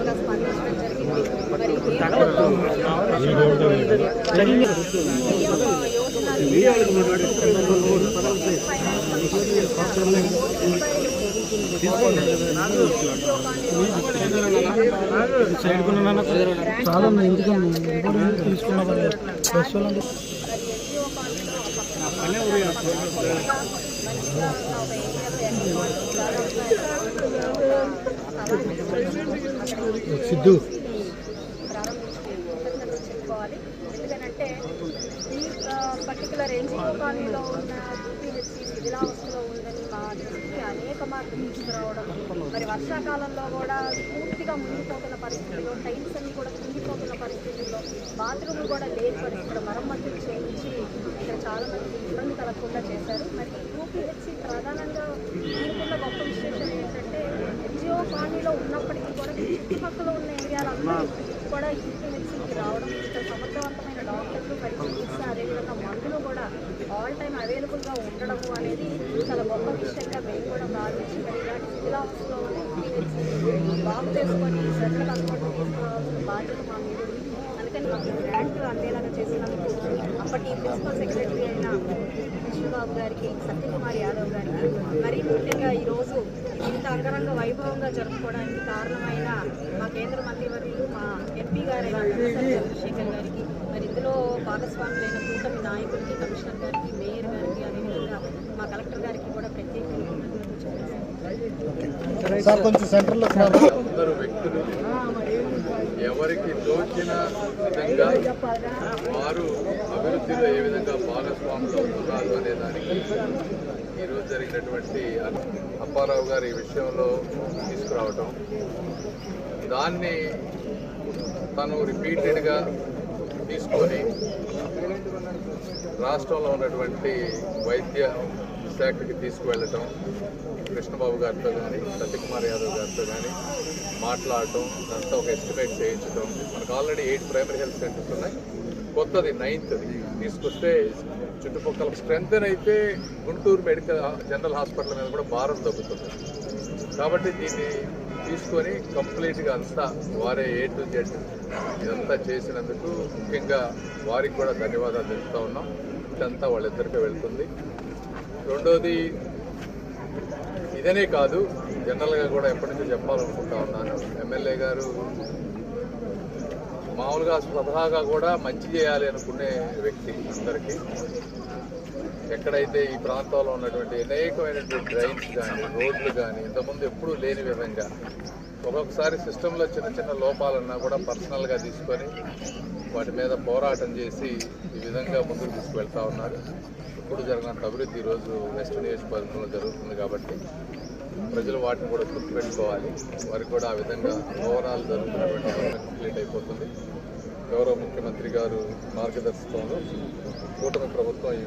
చెప్పి అయ్యా. స్పందించడం జరిగింది మరి దీంట్లో సైడ్ సిద్ధు ప్రారంభించుకోవాలి చెప్పుకోవాలి ఎందుకనంటే ఈ పర్టికులర్ ఎన్జిఓ కాలనీలో ఉన్న యూపీహెచ్సి శిథిలావస్థలో ఉందని మా దృష్టికి అనేక మార్లు తీసుకురావడం మరి వర్షాకాలంలో కూడా పూర్తిగా మునిగిపోతున్న పరిస్థితుల్లో టైల్స్ అన్ని కూడా కుంగిపోతున్న పరిస్థితుల్లో బాత్రూమ్లు కూడా లేని పరిస్థితుల్లో మరమ్మతులు చేయించి చాలా మంది ఇబ్బంది కలగకుండా చేశారు. మరి యూపీహెచ్సి ప్రధానంగా దీనికున్న గొప్ప విశేషం ఏంటంటే ఎన్జిఓ కాలనీలో ఉన్నప్పటికీ కూడా చుట్టుపక్కల ఉన్న ఏరియాలందరూ కూడా యూపీహెచ్సికి రావడం ఇక్కడ సమర్థవంతమైన డాక్టర్లు మరి చికిత్స అదేవిధంగా మందులు కూడా ఆల్ టైం అవైలబుల్గా ఉండడము అనేది చాలా గొప్ప విషయంగా మేము కూడా భావించి మరి ఇలాంటి శిథిలావస్థలో ఉన్న యూపీహెచ్సి బాగు చేసుకొని సెంట్రల్ అందుబాటులో తీసుకురావాల్సిన బాధ్యత మా మీద అందుకని మాకు గ్రాంట్ అందేలాగా చేసినందుకు అప్పటి ప్రిన్సిపల్ సెక్రటరీ సత్యకుమార్ యాదవ్ గారికి. మరీ ముఖ్యంగా ఈరోజు ఇంత అంగరంగ వైభవంగా జరుపుకోవడానికి కారణమైన మా కేంద్ర మంత్రివర్యులు మా ఎంపీ గారైన చంద్రశేఖర్ గారికి మరి ఇందులో భాగస్వాములైన కూటమి నాయకులకి కమిషనర్ గారికి మేయర్ గారికి అదేవిధంగా మా కలెక్టర్ గారికి కూడా ప్రత్యేకంగా అందరు వ్యక్తులు. ఎవరికి తోచిన విధంగా వారు అభివృద్ధిలో ఏ విధంగా భాగస్వాములు అవుతున్నారు అనే దానికి ఈరోజు జరిగినటువంటి అప్పారావు గారు ఈ విషయంలో తీసుకురావటం. దాన్ని తను రిపీటెడ్గా తీసుకొని రాష్ట్రంలో ఉన్నటువంటి వైద్య శాఖకి తీసుకువెళ్ళటం కృష్ణబాబు గారితో కానీ సత్యకుమార్ యాదవ్ గారితో కానీ మాట్లాడటం అంతా ఒక ఎస్టిమేట్ చేయించడం మనకు already eight primary health centres ఉన్నాయి. కొత్తది నైన్త్ది తీసుకొస్తే చుట్టుపక్కల స్ట్రెంగ్త్ అయితే గుంటూరు మెడికల్ జనరల్ హాస్పిటల్ మీద కూడా భారం తగ్గుతుంది. కాబట్టి దీన్ని తీసుకొని కంప్లీట్గా అంతా వారే ఏ టు జెడ్ ఇదంతా చేసినందుకు ముఖ్యంగా వారికి కూడా ధన్యవాదాలు తెలుపుతా ఉన్నాం. ఇదంతా వాళ్ళిద్దరికీ వెళ్తుంది. రెండోది ఇదనే కాదు జనరల్గా కూడా ఎప్పటి నుంచో చెప్పాలనుకుంటా ఉన్నాను. ఎమ్మెల్యే గారు మామూలుగా స్వతహాగా కూడా మంచి చేయాలి అనుకునే వ్యక్తి అందరికీ. ఎక్కడైతే ఈ ప్రాంతంలో ఉన్నటువంటి అనేకమైనటువంటి డ్రైన్స్ కానీ రోడ్లు కానీ ఇంతకుముందు ఎప్పుడూ లేని విధంగా ఒక్కొక్కసారి సిస్టంలో చిన్న చిన్న లోపాలన్నా కూడా పర్సనల్గా తీసుకొని వాటి మీద పోరాటం చేసి ఈ విధంగా ముందుకు తీసుకువెళ్తా ఉన్నారు. ఇప్పుడు జరిగినంత అభివృద్ధి ఈరోజు వెస్ట్ నియోజకవర్గంలో జరుగుతుంది కాబట్టి ప్రజలు వాటిని కూడా గుర్తుపెట్టుకోవాలి. వారికి కూడా ఆ విధంగా ఓవరాల్ జరుగుతున్నటువంటి కంప్లీట్ అయిపోతుంది. గౌరవ ముఖ్యమంత్రి గారు మార్గదర్శకంలో కూటమి ప్రభుత్వం ఈ